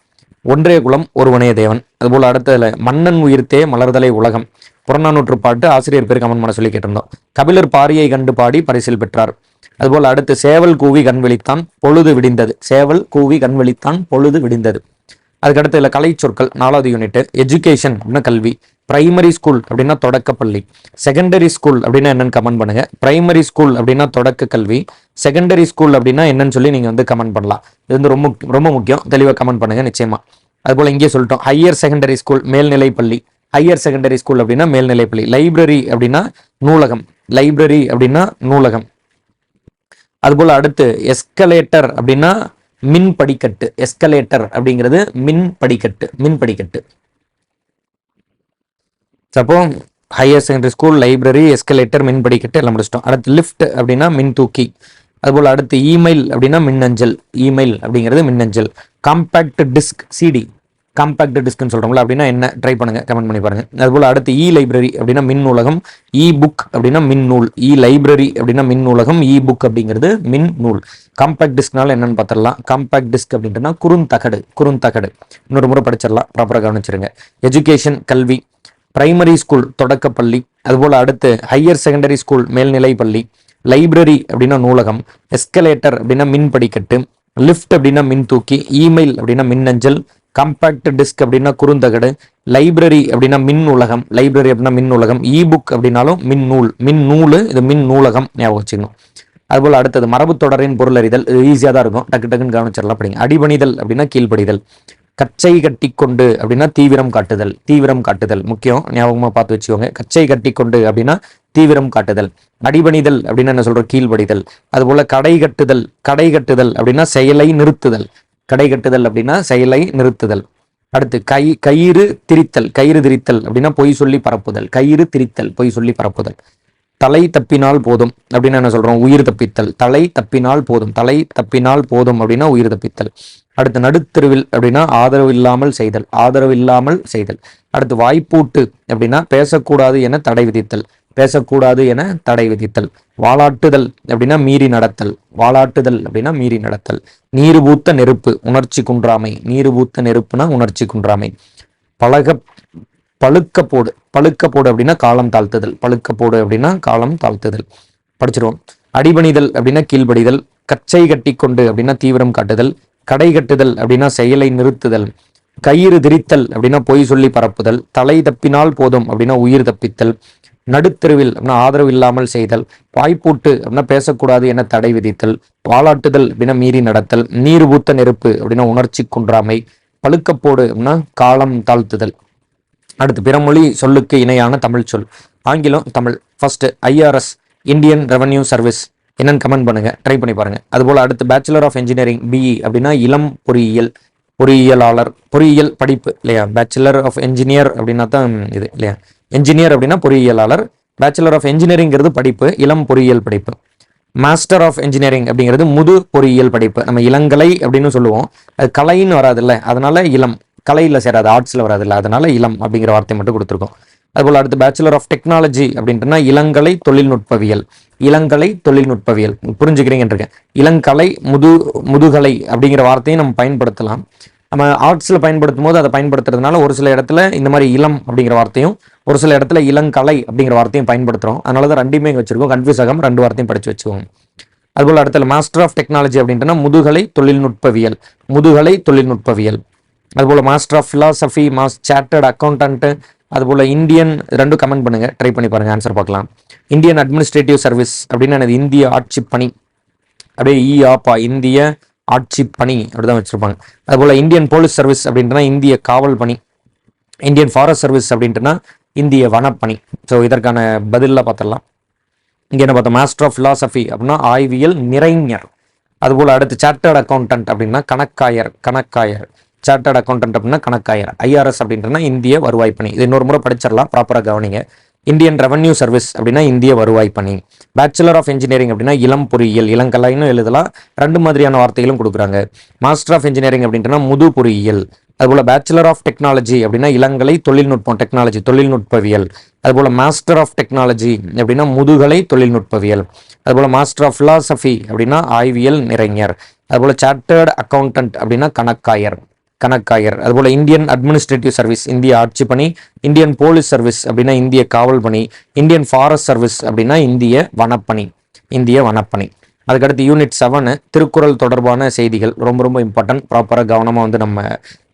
ஒன்றே குலம் ஒருவனே தேவன். அதுபோல அடுத்ததுல மன்னன் உயிர்த்தே மலர்தலை உலகம். புறநானூற்று பாட்டு ஆசிரியர் பேர் கமெண்ட் பண்ண சொல்லி கேட்டிருந்தோம். கபிலர் பாரியை கண்டு பாடி பரிசில் பெற்றார். அதுபோல அடுத்து சேவல் கூவி கண்வெளித்தான் பொழுது விடிந்தது. சேவல் கூவி கண்வெளித்தான் பொழுது விடிந்தது. அதுக்கடுத்து இல்லை கலை சொற்கள் நாலாவது யூனிட் எஜுகேஷன் அப்படின்னா கல்வி. பிரைமரி ஸ்கூல் அப்படின்னா தொடக்கப்பள்ளி செகண்டரி ஸ்கூல் அப்படின்னா என்னன்னு கமெண்ட் பண்ணுங்க. பிரைமரி ஸ்கூல் அப்படின்னா தொடக்க கல்வி. செகண்டரி ஸ்கூல் அப்படின்னா என்னன்னு சொல்லி நீங்க வந்து கமெண்ட் பண்ணலாம். இது வந்து ரொம்ப ரொம்ப முக்கியம். தெளிவாக கமெண்ட் பண்ணுங்க நிச்சயமா. அதுபோல் இங்கே சொல்லிட்டோம். ஹையர் செகண்டரி ஸ்கூல் மேல்நிலை பள்ளி. ஹையர் செகண்டரி ஸ்கூல் அப்படின்னா மேல்நிலை பள்ளி. லைப்ரரி அப்படின்னா நூலகம். லைப்ரரி அப்படின்னா நூலகம். அதுபோல் அடுத்து எஸ்கலேட்டர் அப்படின்னா மின் படிக்கட்டு எஸ்கலேட்டர் அப்படிங்கிறது மின் படிக்கட்டு மின் படிக்கட்டு அப்போ higher secondary school library escalator மின் படிக்கட்டு எல்லாம் முடிச்சிட்டோம். அடுத்து லிஃப்ட் அப்படின்னா மின் தூக்கி அதுபோல் அடுத்து இமெயில் அப்படின்னா மின்னஞ்சல். இமெயில் அப்படிங்கிறது மின்னஞ்சல். காம்பேக்ட் டிஸ்க் சிடி கம்பேக்ட் டிஸ்க்னு சொல்கிறோம்ல அப்படின்னா என்ன? ட்ரை பண்ணுங்க கமெண்ட் பண்ணி பாருங்க. அதுபோல் அடுத்து இ லைப்ரரி அப்படின்னா மின் நூலகம் இ புக் அப்படின்னா மின் நூல் இ லைப்ரரி அப்படின்னா மின் நூலகம் இ புக் அப்படிங்கிறது மின் நூல் கம்பேக்ட் டிஸ்க்னால என்னன்னு பார்த்துடலாம் கம்பேக்ட் டிஸ்க் அப்படின்ட்டுனா குறுந்தகடு குறுந்தகடு இன்னொரு முறை படிச்சிடலாம் ப்ராப்பராக கவனிச்சிருங்க. எஜுகேஷன் கல்வி பிரைமரி ஸ்கூல் தொடக்கப்பள்ளி அதுபோல் அடுத்து ஹையர் செகண்டரி ஸ்கூல் மேல்நிலை பள்ளி லைப்ரரி அப்படின்னா நூலகம் எஸ்கலேட்டர் அப்படின்னா மின் படிக்கட்டு லிஃப்ட் அப்படின்னா மின் தூக்கி இமெயில் அப்படின்னா மின்னஞ்சல் கம்பேக்ட் டிஸ்க் அப்படின்னா குறுந்தகடு லைப்ரரி அப்படின்னா மின் உலகம் லைப்ரரி அப்படின்னா மின் உலகம் இ புக் அப்படின்னாலும் மின் நூல் மின் நூல் இது மின் நூலகம் ஞாபகம் வச்சுக்கணும். அதுபோல் அடுத்தது மரபு தொடரின் பொருள் அறிதல் இது ஈஸியாக தான் இருக்கும். டக்கு டக்குன்னு கவனிச்சிடலாம் அப்படிங்க அடிபணிதல் அப்படின்னா கீழ்ப்படிதல். கச்சை கட்டி கொண்டு அப்படின்னா தீவிரம் காட்டுதல் தீவிரம் காட்டுதல். முக்கியம் ஞாபகமா பார்த்து வச்சுக்கோங்க. கச்சை கட்டி கொண்டு அப்படின்னா தீவிரம் காட்டுதல். அடிபணிதல் அப்படின்னா என்ன சொல்கிறோம் கீழ்ப்படிதல். அதுபோல கடை கட்டுதல் கடை கட்டுதல் அப்படின்னா செயலை நிறுத்துதல். கடை கட்டுதல் அப்படின்னா செயலை நிறுத்துதல். அடுத்து கை கயிறு திரித்தல் கயிறு திரித்தல் அப்படின்னா பொய் சொல்லி பரப்புதல். கயிறு திரித்தல் பொய் சொல்லி பரப்புதல். தலை தப்பினால் போதும் அப்படின்னு என்ன சொல்றோம்? உயிர் தப்பித்தல். தலை தப்பினால் போதும். தலை தப்பினால் போதும் அப்படின்னா உயிர் தப்பித்தல். அடுத்து நடுத்தெருவில் அப்படின்னா ஆதரவு இல்லாமல் செய்தல். ஆதரவு இல்லாமல் செய்தல். அடுத்து வாய்ப்பூட்டு அப்படின்னா பேசக்கூடாது என தடை விதித்தல். பேசக்கூடாது என தடை விதித்தல். வாலாட்டுதல் அப்படின்னா மீறி நடத்தல். வாளாட்டுதல் அப்படின்னா மீறி நடத்தல். நீர் பூத்த நெருப்பு உணர்ச்சி குன்றாமை. நீர் பூத்த நெருப்புனா உணர்ச்சி குன்றாமை. பழக பழுக்க போடு பழுக்க போடு அப்படின்னா காலம் தாழ்த்துதல். பழுக்க போடு அப்படின்னா காலம் தாழ்த்துதல். படிச்சிருவோம். அடிபணிதல் அப்படின்னா கீழ்படிதல். கச்சை கட்டி கொண்டு அப்படின்னா தீவிரம் காட்டுதல். கடை கட்டுதல் அப்படின்னா செயலை நிறுத்துதல். கயிறு திரித்தல் அப்படின்னா பொய் சொல்லி பரப்புதல். தலை தப்பினால் போதும் அப்படின்னா உயிர் தப்பித்தல். நடுத்தெருவில் அப்படின்னா ஆதரவு இல்லாமல் செய்தல் வாய்ப்பூட்டு அப்படின்னா பேசக்கூடாது என தடை விதித்தல் பாலாட்டுதல் அப்படின்னா மீறி நடத்தல் நீர் ஊத்த நெருப்பு அப்படின்னா உணர்ச்சி குன்றாமை பழுக்கப்போடு அப்படின்னா காலம் தாழ்த்துதல். அடுத்து பிறமொழி சொல்லுக்கு இணையான தமிழ் சொல். ஆங்கிலம் Tamil. First IRS Indian revenue service என்னன்னு கமெண்ட் பண்ணுங்க ட்ரை பண்ணி பாருங்க. அதுபோல் அடுத்து பேச்சுலர் ஆஃப் இன்ஜினியரிங் பிஇ அப்படின்னா இளம் பொறியியல் பொறியியலாளர் பொறியியல் படிப்பு இல்லையா? பேச்சுலர் ஆஃப் இன்ஜினியர் அப்படின்னா தான் இது இல்லையா? இன்ஜினியர் அப்படின்னா பொறியியலாளர். பேச்சுலர் ஆஃப் இன்ஜினியரிங்கிறது படிப்பு இளம் பொறியியல் படிப்பு. மாஸ்டர் ஆஃப் இன்ஜினியரிங் அப்படிங்கிறது முது பொறியியல் படிப்பு. நம்ம இளங்கலை அப்படின்னு சொல்லுவோம். அது கலைன்னு வராதுல்ல அதனால இளம். கலையில் சேராது ஆர்ட்ஸில் வராதுல்ல அதனால இளம் அப்படிங்கிற வார்த்தை மட்டும் கொடுத்துருக்கோம். அதுபோல் அடுத்து பேச்சுலர் ஆஃப் டெக்னாலஜி அப்படின்ட்டுனா இளங்கலை தொழில்நுட்பவியல். இளங்கலை தொழில்நுட்பவியல். புரிஞ்சுக்கிறீங்கன்னு இருக்கேன். இளங்கலை முது முதுகலை அப்படிங்கிற வார்த்தையும் நம்ம பயன்படுத்தலாம். நம்ம ஆர்ட்ஸில் பயன்படுத்தும் போது அதை பயன்படுத்துறதுனால ஒரு சில இடத்துல இந்த மாதிரி இளம் அப்படிங்கிற வார்த்தையும் ஒரு சில இடத்துல இளங்கலை அப்படிங்கிற வார்த்தையும் பயன்படுத்துகிறோம் அதனால தான் ரெண்டுமே இங்கே வச்சுருக்கோம். கன்ஃபியூஸ் ஆகாமல் ரெண்டு வார்த்தையும் படிச்சு வச்சுக்கோங்க அதுபோல் அடுத்தது மாஸ்டர் ஆஃப் டெக்னாலஜி அப்படின்ட்டுனா முதுகலை தொழில்நுட்பவியல். முதுகலை தொழில்நுட்பவியல். அதுபோல் மாஸ்டர் ஆஃப் ஃபிலாசபி மாஸ் சார்ட்டர்ட் அக்கௌண்டன்ட்டு அதுபோல் இந்தியன் ரெண்டும் கமெண்ட் பண்ணுங்கள் ட்ரை பண்ணி பாருங்கள் ஆன்சர் பார்க்கலாம். இந்தியன் அட்மினிஸ்ட்ரேட்டிவ் சர்வீஸ் அப்படின்னு எனது இந்திய ஆட்சி பணி. அப்படியே இ ஆப்பா இந்திய ஆட்சி பணி அப்படிதான் வச்சிருப்பாங்க. அதுபோல் இந்தியன் போலீஸ் சர்வீஸ் அப்படின்றனா இந்திய காவல் பணி இந்தியன் ஃபாரஸ்ட் சர்வீஸ் அப்படின்ட்டுனா இந்திய வனப்பணி. ஸோ இதற்கான பதிலாக பார்த்துடலாம் இங்கே என்ன பார்த்தோம்? மாஸ்டர் ஆஃப் ஃபிலாசபி அப்படின்னா ஆய்வியல் நிறைஞர். அதுபோல் அடுத்து சார்ட்டர்ட் அக்கௌண்டன்ட் அப்படின்னா கணக்காயர் கணக்காயர். சார்ட்டர்ட் அக்கௌண்டன்ட் அப்படின்னா கணக்காயர். ஐஆர்எஸ் அப்படின்றனா இந்திய வருவாய் பணி. இது இன்னொரு முறை படிச்சிடலாம் ப்ராப்பராக கவனிங்க. இந்தியன் ரெவன்யூ சர்வீஸ் அப்படின்னா இந்திய வருவாய் பணி. பேச்சுலர் ஆஃப் இன்ஜினியரிங் அப்படின்னா இளம் பொறியியல் இளங்கலைன்னு எழுதலாம். ரெண்டு மாதிரியான வார்த்தைகளும் கொடுக்குறாங்க. மாஸ்டர் ஆஃப் இன்ஜினியரிங் அப்படின்ட்டுனா முது பொறியியல். அதுபோல் பேச்சுலர் ஆஃப் டெக்னாலஜி அப்படின்னா இளங்கலை தொழில்நுட்பம் டெக்னாலஜி தொழில்நுட்பவியல். அதுபோல் மாஸ்டர் ஆஃப் டெக்னாலஜி அப்படின்னா முதுகலை தொழில்நுட்பவியல். அதுபோல் மாஸ்டர் ஆஃப் ஃபிலாசபி அப்படின்னா ஆய்வியல் நிறைஞர். அதுபோல் சார்ட்டர்ட் அக்கௌண்டன்ட் அப்படின்னா கணக்காயர். கணக்காயர். அதுபோல் இந்தியன் அட்மினிஸ்ட்ரேட்டிவ் சர்வீஸ் இந்திய ஆட்சி பணி இந்தியன் போலீஸ் சர்வீஸ் அப்படின்னா இந்திய காவல் பணி இந்தியன் ஃபாரஸ்ட் சர்வீஸ் அப்படின்னா இந்திய வனப்பணி இந்திய வனப்பணி. அதுக்கடுத்து யூனிட் செவனு திருக்குறள் தொடர்பான செய்திகள். ரொம்ப ரொம்ப இம்பார்ட்டன்ட் ப்ராப்பராக கவனமாக வந்து நம்ம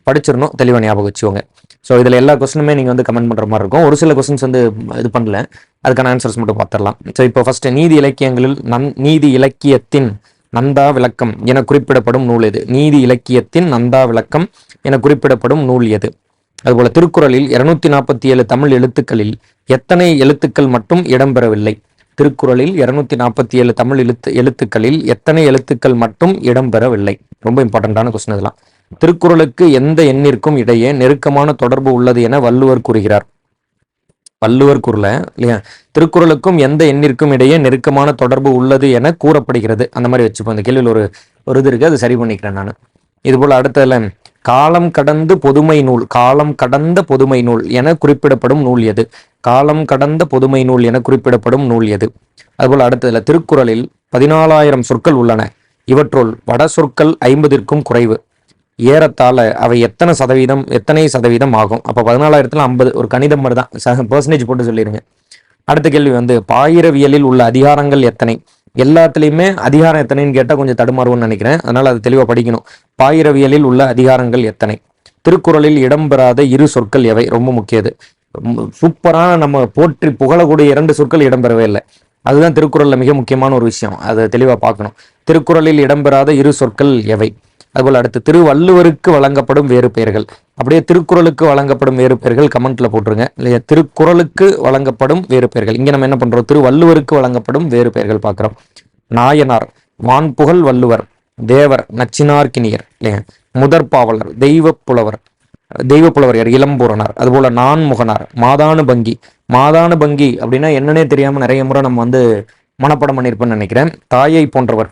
படிச்சிடணும். தெளிவாக ஞாபகம் வச்சுக்கோங்க. ஸோ இதில் எல்லா கொஸ்டினுமே நீங்கள் வந்து கமெண்ட் பண்ணுற மாதிரி இருக்கும். ஒரு சில கொஸ்டின்ஸ் வந்து இது பண்ணல. அதுக்கான ஆன்சர்ஸ் மட்டும் பார்த்துடலாம். ஸோ இப்போ ஃபஸ்ட்டு நீதி இலக்கியங்களில் நன் நீதி இலக்கியத்தின் நந்தா விளக்கம் என குறிப்பிடப்படும் நூல் எது? நீதி இலக்கியத்தின் நந்தா விளக்கம் என குறிப்பிடப்படும் நூல் எது? அதுபோல திருக்குறளில் இருநூத்தி நாற்பத்தி ஏழு தமிழ் எழுத்துக்களில் எத்தனை எழுத்துக்கள் மட்டும் இடம்பெறவில்லை? திருக்குறளில் இருநூத்தி நாற்பத்தி ஏழு தமிழ் எழுத்து எழுத்துக்களில் எத்தனை எழுத்துக்கள் மட்டும் இடம்பெறவில்லை? ரொம்ப இம்பார்ட்டண்ட்டான கொஸ்டின் இதெல்லாம். திருக்குறளுக்கு எந்த எண்ணிற்கும் இடையே நெருக்கமான தொடர்பு உள்ளது என வள்ளுவர் கூறுகிறார். வள்ளுவர் கூறல இல்லையா? திருக்குறளுக்கும் எந்த எண்ணிற்கும் இடையே நெருக்கமான தொடர்பு உள்ளது என கூறப்படுகிறது. அந்த மாதிரி வச்சுப்போம். அந்த கேள்வியில் ஒரு ஒரு இது இருக்குது அது சரி பண்ணிக்கிறேன் நான். இது அடுத்ததில் அடுத்ததுல காலம் கடந்து பொதுமை நூல் காலம் கடந்த பொதுமை நூல் என குறிப்பிடப்படும் நூல் எது? காலம் கடந்த பொதுமை நூல் என குறிப்பிடப்படும் நூல் எது? அதுபோல் அடுத்ததுல திருக்குறளில் பதினாலாயிரம் சொற்கள் உள்ளன. இவற்றுள் வட சொற்கள் ஐம்பதிற்கும் குறைவு. ஏறத்தாழ அவை எத்தனை சதவீதம் எத்தனை சதவீதம் ஆகும்? அப்போ பதினாலாயிரத்துல ஐம்பது ஒரு கணிதம் மாதிரி தான் பர்சன்டேஜ் போட்டு சொல்லிடுங்க அடுத்த கேள்வி வந்து பாயிரவியலில் உள்ள அதிகாரங்கள் எத்தனை? எல்லாத்துலேயுமே அதிகாரம் எத்தனைன்னு கேட்டால் கொஞ்சம் தடுமாறுவோம்னு நினைக்கிறேன். அதனால் அது தெளிவாக படிக்கணும். பாயிரவியலில் உள்ள அதிகாரங்கள் எத்தனை? திருக்குறளில் இடம்பெறாத இரு சொற்கள் எவை? ரொம்ப முக்கியது. சூப்பரான நம்ம போற்றி புகழக்கூடிய இரண்டு சொற்கள் இடம்பெறவே இல்லை. அதுதான் திருக்குறளில் மிக முக்கியமான ஒரு விஷயம். அதை தெளிவாக பார்க்கணும். திருக்குறளில் இடம்பெறாத இரு சொற்கள் எவை? அதுபோல் அடுத்து திருவள்ளுவருக்கு வழங்கப்படும் வேறு பெயர்கள். அப்படியே திருக்குறளுக்கு வழங்கப்படும் வேறு பெயர்கள் கமெண்ட்ல போட்டுருங்க. இல்லையா? திருக்குறளுக்கு வழங்கப்படும் வேறு பெயர்கள். இங்க நம்ம என்ன பண்றோம்? திருவள்ளுவருக்கு வழங்கப்படும் வேறு பெயர்கள் பார்க்குறோம். நாயனார் வான்புகழ் வள்ளுவர் தேவர் நச்சினார்கினியர் இல்லையா? முதற்பாவலர் தெய்வ புலவர் தெய்வ புலவர் யார் இளம்பூரணர் அதுபோல நான்முகனார் மாதாணு பங்கி அப்படின்னா என்னன்னே தெரியாம நிறைய முறை நம்ம வந்து மனப்படம் பண்ணியிருப்பேன்னு நினைக்கிறேன். தாயை போன்றவர்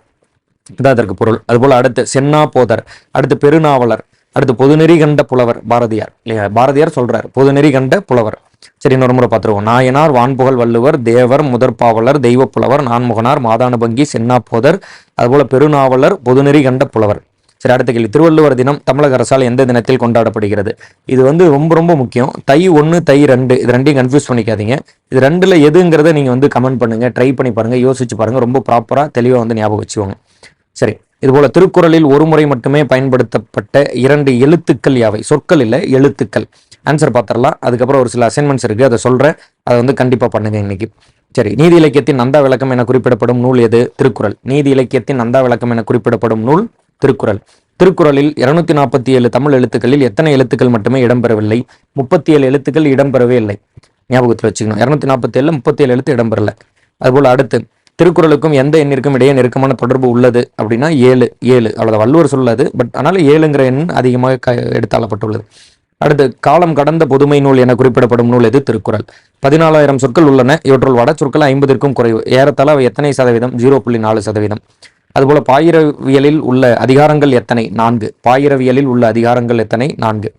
இதான் அதற்கு பொருள். அதுபோல் அடுத்து சென்னா போதர் அடுத்து பெருநாவலர் அடுத்து பொதுநெறி கண்ட புலவர் பாரதியார். இல்லையா? பாரதியார் சொல்றார் பொதுநெறி கண்ட புலவர். சரி இன்னொரு முறை பார்த்துருவோம். நாயனார் வான்புகழ் வள்ளுவர் தேவர் முதற்பாவலர் தெய்வ புலவர் நான்முகனார் மாதானுபங்கி சென்னா போதர் அதுபோல பெருநாவலர் பொதுநெறி கண்ட புலவர். சரி அடுத்த கேள்வி. திருவள்ளுவர் தினம் தமிழக அரசால் எந்த தினத்தில் கொண்டாடப்படுகிறது? இது வந்து ரொம்ப ரொம்ப முக்கியம். தை ஒன்று தை ரெண்டு இது ரெண்டையும் கன்ஃபியூஸ் பண்ணிக்காதீங்க. இது ரெண்டில் எதுங்கிறத நீங்கள் வந்து கமெண்ட் பண்ணுங்கள் ட்ரை பண்ணி பாருங்க யோசிச்சு பாருங்கள் ரொம்ப ப்ராப்பராக தெளிவாக வந்து ஞாபகம் வச்சுக்கோங்க. சரி. இதுபோல திருக்குறளில் ஒரு முறை மட்டுமே பயன்படுத்தப்பட்ட இரண்டு எழுத்துக்கள் யாவை? சொற்கள் இல்லை எழுத்துக்கள். ஆன்சர் பார்த்துடலாம். அதுக்கப்புறம் ஒரு சில அசைன்மெண்ட்ஸ் இருக்கு. அதை சொல்றேன். அதை வந்து கண்டிப்பா பண்ணுங்க இன்னைக்கு. சரி. நீதி இலக்கியத்தின் நந்தா விளக்கம் என குறிப்பிடப்படும் நூல் எது? திருக்குறள். நீதி இலக்கியத்தின் நந்தா விளக்கம் என குறிப்பிடப்படும் நூல் திருக்குறள். திருக்குறளில் இருநூத்தி நாற்பத்தி ஏழு தமிழ் எழுத்துக்களில் எத்தனை எழுத்துக்கள் மட்டுமே இடம்பெறவில்லை? முப்பத்தி ஏழு எழுத்துக்கள் இடம்பெறவே இல்லை. ஞாபகத்தில் வச்சுக்கணும். இரநூத்தி நாற்பத்தி ஏழு முப்பத்தி ஏழு எழுத்து இடம்பெறல. அதுபோல் அடுத்து திருக்குறளுக்கும் எந்த எண்ணிற்கும் இடையே நெருக்கமான தொடர்பு உள்ளது அப்படின்னா ஏழு ஏழு. அவ்வளவு வள்ளுவர் சொல்லாது பட் ஆனால் ஏழுங்கிற எண் அதிகமாக க எடுத்தாளப்பட்டுள்ளது. அடுத்து காலம் கடந்த புதுமை நூல் என குறிப்பிடப்படும் நூல் எது? திருக்குறள். பதினாலாயிரம் சொற்கள் உள்ளன. இவற்றுள் வட சொற்கள் ஐம்பதிற்கும் குறைவு. ஏறத்தாழ அவை எத்தனை சதவீதம்? ஜீரோ புள்ளி நாலு சதவீதம். அதுபோல பாயிரவியலில் உள்ள அதிகாரங்கள் எத்தனை? நான்கு. பாயிரவியலில் உள்ள அதிகாரங்கள் எத்தனை? நான்கு.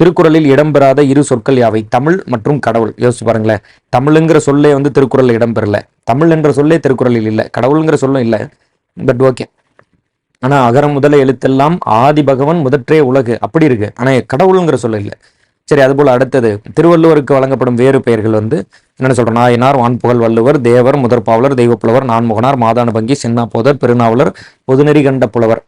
திருக்குறளில் இடம்பெறாத இரு சொற்கள் யாவை? தமிழ் மற்றும் கடவுள். யோசிச்சு பாருங்களேன். தமிழுங்கிற சொல்லே வந்து திருக்குறளில் இடம்பெறல. தமிழ் என்ற சொல்லே திருக்குறளில் இல்லை. கடவுளுங்கிற சொல்லும் இல்லை. But okay. ஆனால் அகரம் முதல எழுத்தெல்லாம் ஆதி பகவன் முதற்றே உலகு. அப்படி இருக்கு. ஆனால் கடவுளுங்கிற சொல்ல இல்லை. சரி அதுபோல் அடுத்தது. திருவள்ளுவருக்கு வழங்கப்படும் வேறு பெயர்கள் வந்து என்னென்ன சொல்கிறோம் நாயனார் வான்புகழ் வள்ளுவர் தேவர் முதற்பாவலர் தெய்வப்புலவர் நான்முகனார் மாதான பங்கி சின்னாப்போதர் பெருநாவலர் பொதுநெறி கண்ட புலவர்.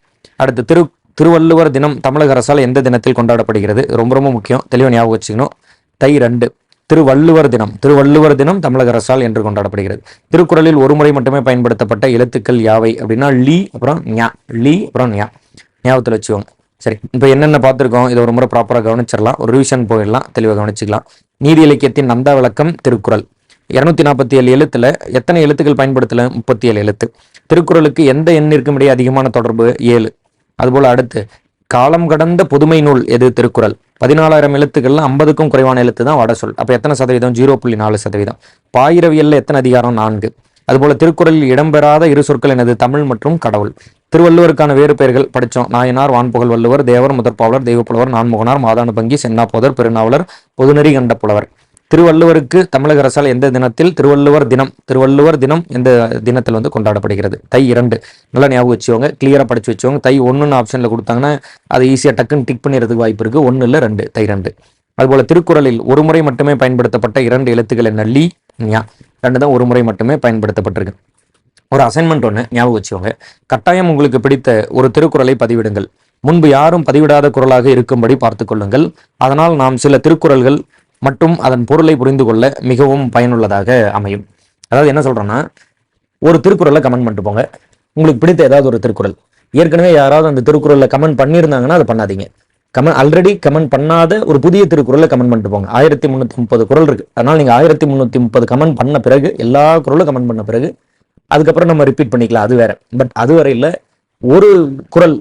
அடுத்து திரு திருவள்ளுவர் தினம் தமிழக அரசால் எந்த தினத்தில் கொண்டாடப்படுகிறது? ரொம்ப ரொம்ப முக்கியம். தெளிவாக ஞாபகம் வச்சுக்கணும். தை ரெண்டு. திருவள்ளுவர் தினம். திருவள்ளுவர் தினம் தமிழக அரசால் என்று கொண்டாடப்படுகிறது. திருக்குறளில் ஒரு முறை மட்டுமே பயன்படுத்தப்பட்ட எழுத்துக்கள் யாவை அப்படின்னா லீ அப்புறம் ஞா. லீ அப்புறம் ஞா. ஞாபகத்தில் வச்சுக்கோங்க. சரி இப்போ என்னென்ன பார்த்துருக்கோம்? இதை ஒரு முறை ப்ராப்பராக கவனிச்சிடலாம். ஒரு ரிவிஷன் போயிடலாம். தெளிவாக கவனிச்சிக்கலாம். நீதி இலக்கியத்தின் நந்தா விளக்கம் திருக்குறள். இரநூத்தி நாற்பத்தி ஏழு எழுத்துல எத்தனை எழுத்துக்கள் பயன்படுத்தல? முப்பத்தி ஏழு எழுத்து. திருக்குறளுக்கு எந்த எண்ணிற்கும் இடையே அதிகமான தொடர்பு? ஏழு. அதுபோல் அடுத்து காலம் கடந்த புதுமை நூல் எது? திருக்குறள். பதினாலாயிரம் எழுத்துக்கள்ல ஐம்பதுக்கும் குறைவான எழுத்து தான் வட சொல். அப்போ எத்தனை சதவீதம்? ஜீரோ புள்ளி நாலு சதவீதம். பாயிரவியல்ல எத்தனை அதிகாரம்? நான்கு. அதுபோல திருக்குறளில் இடம்பெறாத இரு சொற்கள் எனது தமிழ் மற்றும் கடவுள். திருவள்ளுவருக்கான வேறு பெயர்கள் படித்தோம் நாயனார் வான்புகழ் வள்ளுவர் தேவர் முதற்பாவலர் தெய்வப்புலவர் நான்முகனார் மாதான பங்கி சென்னாப்போதர் பெருநாவலர் பொதுநெறி கண்ட புலவர். திருவள்ளுவருக்கு தமிழக அரசால் எந்த தினத்தில் திருவள்ளுவர் தினம் திருவள்ளுவர் தினம் எந்த தினத்தில் வந்து கொண்டாடப்படுகிறது? தை இரண்டு. நல்லா ஞாபகம் வச்சுக்கோங்க கிளியராக படிச்சு வச்சுக்கோங்க. தை ஒன்றுன்னு ஆப்ஷனில் கொடுத்தாங்கன்னா அதை ஈஸியாக டக்குன்னு டிக் பண்ணிடுறதுக்கு வாய்ப்பு இருக்குது ஒன்று இல்லை ரெண்டு. தை ரெண்டு அதுபோல் திருக்குறளில் ஒரு முறை மட்டுமே பயன்படுத்தப்பட்ட இரண்டு எழுத்துக்கள் என்ன? லீ ஞா. ரெண்டு தான் ஒரு முறை மட்டுமே பயன்படுத்தப்பட்டிருக்கு. ஒரு அசைன்மெண்ட் ஒன்று ஞாபகம் வச்சுக்கோங்க. கட்டாயம் உங்களுக்கு பிடித்த ஒரு திருக்குறளை பதிவிடுங்கள். முன்பு யாரும் பதிவிடாத குரலாக இருக்கும்படி பார்த்து கொள்ளுங்கள். அதனால் நாம் சில திருக்குறள்கள் மற்றும் அதன் பொருளை புரிந்து கொள்ள மிகவும் பயனுள்ளதாக அமையும். அதாவது என்ன சொல்கிறேன்னா ஒரு திருக்குறளை கமெண்ட் பண்ணிட்டு போங்க. உங்களுக்கு பிடித்த ஏதாவது ஒரு திருக்குறள். ஏற்கனவே யாராவது அந்த திருக்குறளில் கமெண்ட் பண்ணியிருந்தாங்கன்னா அதை பண்ணாதீங்க. கமெண்ட் ஆல்ரெடி கமெண்ட் பண்ணாத ஒரு புதிய திருக்குறளை கமெண்ட் பண்ணிட்டு போங்க. ஆயிரத்தி முந்நூற்றி முப்பது குரல் இருக்கு. அதனால் நீங்கள் ஆயிரத்தி முந்நூற்றி முப்பது கமெண்ட் பண்ண பிறகு எல்லா குரலும் கமெண்ட் பண்ண பிறகு அதுக்கப்புறம் நம்ம ரிப்பீட் பண்ணிக்கலாம். அது வேற. பட் அது வரையில் ஒரு குரல்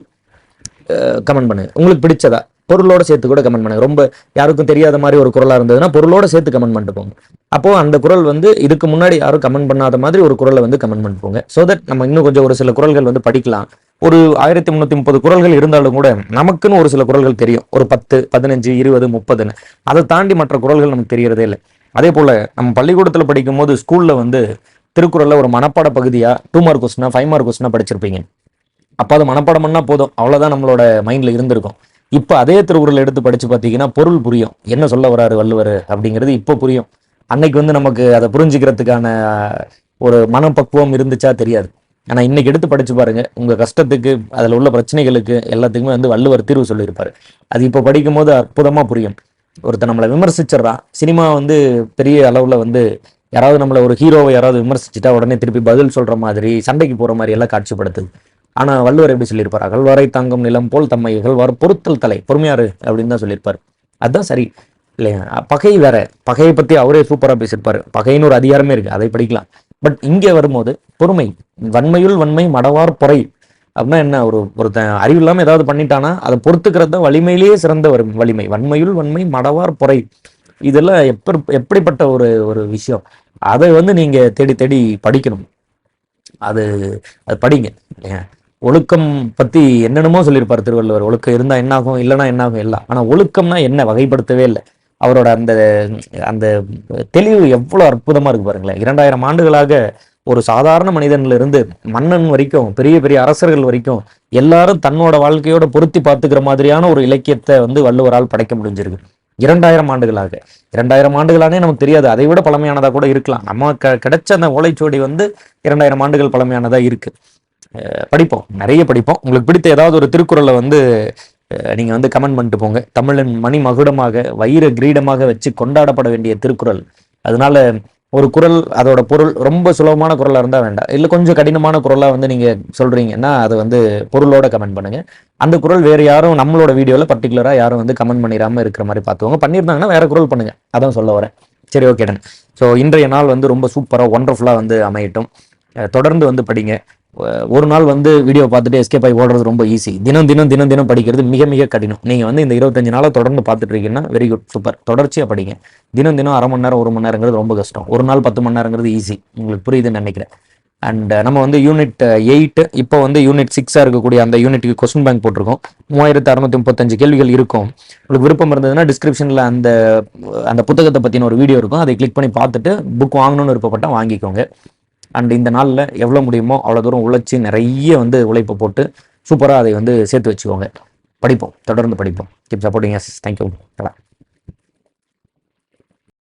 கமெண்ட் பண்ணு. உங்களுக்கு பிடிச்சதா? பொருளோட சேர்த்து கூட கமெண்ட் பண்ணுங்க. ரொம்ப யாருக்கும் தெரியாத மாதிரி ஒரு குரலா இருந்ததுன்னா பொருளோட சேர்த்து கமெண்ட் பண்ணிட்டு போங்க. அப்போ அந்த குரல் வந்து இதுக்கு முன்னாடி யாரும் கமெண்ட் பண்ணாத மாதிரி ஒரு குரலை வந்து கமெண்ட் பண்ணிட்டு போங்க. ஸோ தட் நம்ம இன்னும் கொஞ்சம் ஒரு சில குரல்கள் வந்து படிக்கலாம். ஒரு ஆயிரத்தி முந்நூற்றி முப்பது குரல்கள் இருந்தாலும் கூட நமக்குன்னு ஒரு சில குரல்கள் தெரியும். ஒரு பத்து பதினஞ்சு இருபது முப்பதுன்னு. அதை தாண்டி மற்ற குரல்கள் நமக்கு தெரியறதே இல்லை. அதே போல நம்ம பள்ளிக்கூடத்தில் படிக்கும் போது ஸ்கூல்ல வந்து திருக்குறள்ல ஒரு மனப்பாட பகுதியா டூ மார்க் கொஸ்டினா ஃபைவ் மார்க் கொஸ்டினா படிச்சிருப்பீங்க. அப்போ அது மனப்பாடம் பண்ணா போதும். அவ்வளவுதான் நம்மளோட மைண்ட்ல இருந்திருக்கும். இப்போ அதே திருக்குறள் எடுத்து படித்து பார்த்தீங்கன்னா பொருள் புரியும். என்ன சொல்ல வராரு வள்ளுவர் அப்படிங்கிறது இப்போ புரியும். அன்னைக்கு வந்து நமக்கு அதை புரிஞ்சுக்கிறதுக்கான ஒரு மனப்பக்குவம் இருந்துச்சா தெரியாது. ஆனால் இன்னைக்கு எடுத்து படித்து பாருங்க. உங்கள் கஷ்டத்துக்கு அதில் உள்ள பிரச்சனைகளுக்கு எல்லாத்துக்குமே வந்து வள்ளுவர் தீர்வு சொல்லியிருப்பார். அது இப்போ படிக்கும் போது புரியும். ஒருத்தர் நம்மளை விமர்சிச்சிடறான் சினிமா வந்து பெரிய அளவில் வந்து யாராவது நம்மளை ஒரு ஹீரோவை யாராவது விமர்சிச்சுட்டா உடனே திருப்பி பதில் சொல்கிற மாதிரி சண்டைக்கு போகிற மாதிரி எல்லாம் காட்சிப்படுத்துது. ஆனா வள்ளுவர் எப்படி சொல்லியிருப்பார்? அகழ்வாரை தாங்கும் நிலம் போல் தம்மை இகழ்வார் பொருத்தல் தலை பொறுமையாரு அப்படின்னு தான் சொல்லியிருப்பார். அதுதான் சரி. இல்லையா? பகை வேற. பகையை பத்தி அவரே சூப்பரா பேசியிருப்பாரு. பகைன்னு ஒரு அதிகாரமே இருக்கு. அதை படிக்கலாம். பட் இங்கே வரும்போது பொறுமை வன்மையுள் வன்மை மடவார் பொறை அப்படின்னா என்ன? ஒரு ஒருத்தன் அறிவு இல்லாமல் ஏதாவது பண்ணிட்டானா அதை பொறுத்துக்கிறது தான் வலிமையிலேயே சிறந்த ஒரு வலிமை. வன்மையுள் வன்மை மடவார் பொறை. இதெல்லாம் எப்ப எப்படிப்பட்ட ஒரு ஒரு விஷயம்? அதை வந்து நீங்க தேடி தேடி படிக்கணும். அது அது படிங்க. இல்லையா? ஒழுக்கம் பத்தி என்னென்னமோ சொல்லியிருப்பார் திருவள்ளுவர். ஒழுக்கம் இருந்தா என்னாகும் இல்லைன்னா என்னாகும் இல்லை. ஆனா ஒழுக்கம்னா என்ன? வகைப்படுத்தவே இல்லை. அவரோட அந்த அந்த தெளிவு எவ்வளவு அற்புதமா இருக்கு பாருங்களேன். இரண்டாயிரம் ஆண்டுகளாக ஒரு சாதாரண மனிதன்ல இருந்து மன்னன் வரைக்கும் பெரிய பெரிய அரசர்கள் வரைக்கும் எல்லாரும் தன்னோட வாழ்க்கையோட பொருத்தி பார்த்துக்கிற மாதிரியான ஒரு இலக்கியத்தை வந்து வள்ளுவரால் படைக்க முடிஞ்சிருக்கு. இரண்டாயிரம் ஆண்டுகளாக. இரண்டாயிரம் ஆண்டுகளானே நமக்கு தெரியாது. அதை விட பழமையானதா கூட இருக்கலாம். நம்ம க கிடைச்ச அந்த ஓலைச்சுவடி வந்து இரண்டாயிரம் ஆண்டுகள் பழமையானதா இருக்கு. படிப்போம். நிறைய படிப்போம். உங்களுக்கு பிடித்த ஏதாவது ஒரு திருக்குறளை வந்து நீங்கள் வந்து கமெண்ட் பண்ணிட்டு போங்க. தமிழன் மணி மகுடமாக வைர கிரீடமாக வச்சு கொண்டாடப்பட வேண்டிய திருக்குறள். அதனால ஒரு குறள் அதோட பொருள் ரொம்ப சுலபமான குரலாக இருந்தால் வேண்டாம். இல்லை கொஞ்சம் கடினமான குரலாக வந்து நீங்கள் சொல்கிறீங்கன்னா அது வந்து பொருளோட கமெண்ட் பண்ணுங்கள் அந்த குரல் வேறு யாரும் நம்மளோட வீடியோவில் பர்டிகுலராக யாரும் வந்து கமெண்ட் பண்ணிடாம இருக்கிற மாதிரி பார்த்துவாங்க பண்ணியிருந்தாங்கன்னா வேற குரல் பண்ணுங்கள் அதான் சொல்ல வரேன். சரி ஓகே டன் ஸோ இன்றைய நாள் வந்து ரொம்ப சூப்பராக ஒண்டர்ஃபுல்லாக வந்து அமையட்டும். தொடர்ந்து வந்து படிங்க. ஒரு நாள் வந்து வீடியோ பார்த்துட்டு எஸ்கேப் ஆகி ஓடுறது ரொம்ப ஈஸி தினம் தினம் தினம் தினம் படிக்கிறது மிக மிக கடினம். நீங்கள் வந்து இந்த இருபத்தஞ்சு நாளாக தொடர்ந்து பார்த்துட்டு இருக்கீங்கன்னா வெரி குட் சூப்பர் தொடர்ச்சியாக படிங்க. தினம் தினம் அரை மணி நேரம் ஒரு மணி நேரங்கிறது ரொம்ப கஷ்டம். ஒரு நாள் பத்து மணி நேரங்கிறது ஈஸி உங்களுக்கு புரியுதுன்னு நினைக்கிறேன். அண்ட் நம்ம வந்து யூனிட் எயிட் இப்போ வந்து யூனிட் சிக்ஸாக இருக்கக்கூடிய அந்த யூனிட்டுக்கு கொஸ்டின் பேங்க் போட்டிருக்கோம். மூவாயிரத்து அறுநூத்தி முப்பத்தஞ்சு கேள்விகள் இருக்கும். உங்களுக்கு விருப்பம் இருந்ததுன்னா டிஸ்கிரிப்ஷனில் அந்த அந்த புத்தகத்தை பற்றின ஒரு வீடியோ இருக்கும். அதை கிளிக் பண்ணி பார்த்துட்டு புக் வாங்கணும்னு விருப்பப்பட்டால் வாங்கிக்கோங்க. அண்ட் இந்த நாளில் எவ்வளோ முடியுமோ அவ்வளோ தூரம் உழைச்சி நிறைய வந்து உழைப்பை போட்டு சூப்பராக அதை வந்து சேர்த்து வச்சுக்கோங்க. படிப்போம். தொடர்ந்து படிப்போம். Keep supporting yes thank you